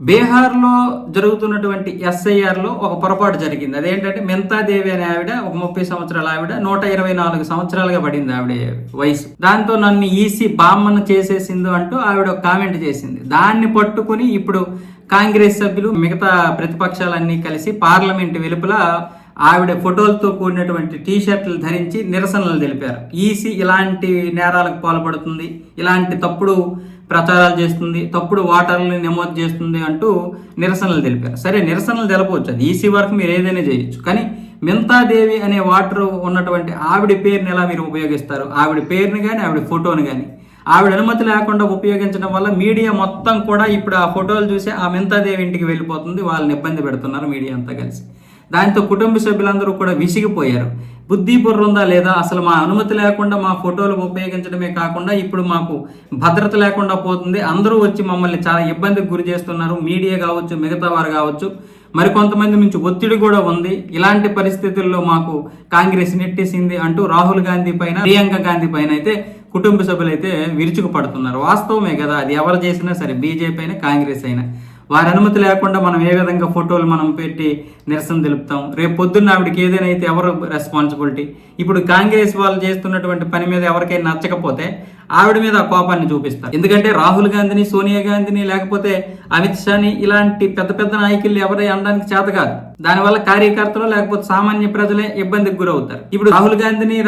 బీహార్లో జరుగుతున్నటువంటి ఎస్ఐఆర్లో ఒక పొరపాటు జరిగింది. అదేంటంటే మెంతాదేవి అనే ఆవిడ ఒక ముప్పై సంవత్సరాల ఆవిడ నూట ఇరవై నాలుగు సంవత్సరాలుగా పడింది ఆవిడ వయసు. దాంతో నన్ను ఈసీ బామ్మను చేసేసింది అంటూ ఆవిడ ఒక కామెంట్ చేసింది. దాన్ని పట్టుకుని ఇప్పుడు కాంగ్రెస్ సభ్యులు మిగతా ప్రతిపక్షాలన్నీ కలిసి పార్లమెంట్ వెలుపల ఆవిడ ఫోటోలతో కూడినటువంటి టీ షర్ట్లు ధరించి నిరసనలు తెలిపారు. ఈసీ ఇలాంటి నేరాలకు పాల్పడుతుంది ఇలాంటి తప్పుడు ప్రచారాలు చేస్తుంది తప్పుడు వాటర్ని నమోదు చేస్తుంది అంటూ నిరసనలు తెలిపారు. సరే నిరసనలు తెలపవచ్చు అది ఈసీ వరకు మీరు ఏదైనా చేయొచ్చు. కానీ మింతాదేవి అనే వాటర్ ఉన్నటువంటి ఆవిడ పేరుని ఎలా మీరు ఉపయోగిస్తారు? ఆవిడ పేరుని కానీ ఆవిడ ఫోటోని కానీ ఆవిడ అనుమతి లేకుండా ఉపయోగించడం వల్ల మీడియా మొత్తం కూడా ఇప్పుడు ఆ ఫోటోలు చూసి ఆ మింతాదేవి ఇంటికి వెళ్ళిపోతుంది వాళ్ళని ఇబ్బంది పెడుతున్నారు మీడియా అంతా కలిసి. దాంతో కుటుంబ సభ్యులందరూ కూడా విసిగిపోయారు. బుద్ధి బుర్ర ఉందా లేదా? అసలు మా అనుమతి లేకుండా మా ఫోటోలు ఉపయోగించడమే కాకుండా ఇప్పుడు మాకు భద్రత లేకుండా పోతుంది. అందరూ వచ్చి మమ్మల్ని చాలా ఇబ్బందికి గురి చేస్తున్నారు. మీడియా కావచ్చు మిగతా వారు కావచ్చు. మరికొంతమంది నుంచి ఒత్తిడి కూడా ఉంది. ఇలాంటి పరిస్థితుల్లో మాకు కాంగ్రెస్ నెట్టేసింది అంటూ రాహుల్ గాంధీ పైన ప్రియాంక గాంధీ పైన అయితే కుటుంబ సభ్యులు అయితే విరుచుకు పడుతున్నారు వాస్తవమే కదా అది ఎవరు చేసినా సరే బీజేపీ అయినా కాంగ్రెస్ అయినా. వారి అనుమతి లేకుండా మనం ఏ విధంగా ఫోటోలు మనం పెట్టి నిరసన తెలుపుతాం? రేపు పొద్దున్న ఆవిడకి ఏదైనా అయితే ఎవరు రెస్పాన్సిబిలిటీ ఇప్పుడు కాంగ్రెస్ వాళ్ళు చేస్తున్నటువంటి పని మీద ఎవరికైనా నచ్చకపోతే ఆవిడ మీద ఆ కోపాన్ని చూపిస్తారు. ఎందుకంటే రాహుల్ గాంధీని సోనియా గాంధీని లేకపోతే అమిత్ షాని ఇలాంటి పెద్ద పెద్ద నాయకులు ఎవరై అనడానికి చేత కాదు. దానివల్ల కార్యకర్తలు లేకపోతే సామాన్య ప్రజలే ఇబ్బందికి గురవుతారు. ఇప్పుడు రాహుల్ గాంధీని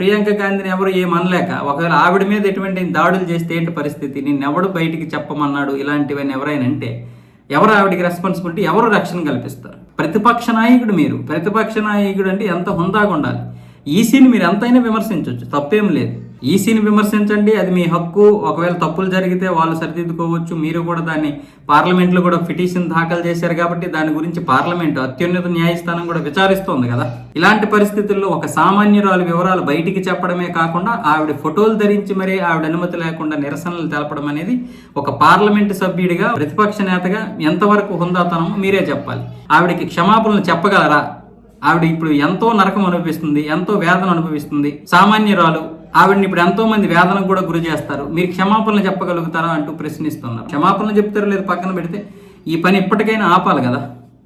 ప్రియాంక గాంధీని ఎవరు ఏమనలేక ఒకవేళ ఆవిడ మీద ఎటువంటి దాడులు చేస్తే ఏంటి పరిస్థితి? నిన్నెవడు బయటికి చెప్పమన్నాడు? ఇలాంటివన్నీ ఎవరైనా అంటే ఎవరు ఆవిడకి రెస్పాన్సిబిలిటీ ఎవరు రక్షణ కల్పిస్తారు? ప్రతిపక్ష నాయకుడు మీరు. ప్రతిపక్ష నాయకుడు అంటే ఎంత హుందాగా ఉండాలి? ఈసీని మీరు ఎంతైనా విమర్శించవచ్చు తప్పేం లేదు. ఈసీని విమర్శించండి అది మీ హక్కు. ఒకవేళ తప్పులు జరిగితే వాళ్ళు సరిదిద్దుకోవచ్చు. మీరు కూడా దాన్ని పార్లమెంట్లో కూడా పిటిషన్ దాఖలు చేశారు కాబట్టి దాని గురించి పార్లమెంట్ అత్యున్నత న్యాయస్థానం కూడా విచారిస్తోంది కదా. ఇలాంటి పరిస్థితుల్లో ఒక సామాన్యురాలు వివరాలు బయటికి చెప్పడమే కాకుండా ఆవిడ ఫోటోలు ధరించి మరీ ఆవిడ అనుమతి లేకుండా నిరసనలు తెలపడం అనేది ఒక పార్లమెంట్ సభ్యుడిగా ప్రతిపక్ష నేతగా ఎంతవరకు హుందాతనమో మీరే చెప్పాలి. ఆవిడకి క్షమాపణలు చెప్పగలరా? ఆవిడ ఇప్పుడు ఎంతో నరకం అనుభవిస్తుంది ఎంతో వేదన అనుభవిస్తుంది. సామాన్యురాలు ఆవిడని ఇప్పుడు ఎంతో మంది వేదనకు కూడా గురి చేస్తారు. మీరు క్షమాపణలు చెప్పగలుగుతారా అంటూ ప్రశ్నిస్తున్నారు. క్షమాపణలు చెప్తారో లేదు పక్కన పెడితే ఈ పని ఇప్పటికైనా ఆపాలి కదా?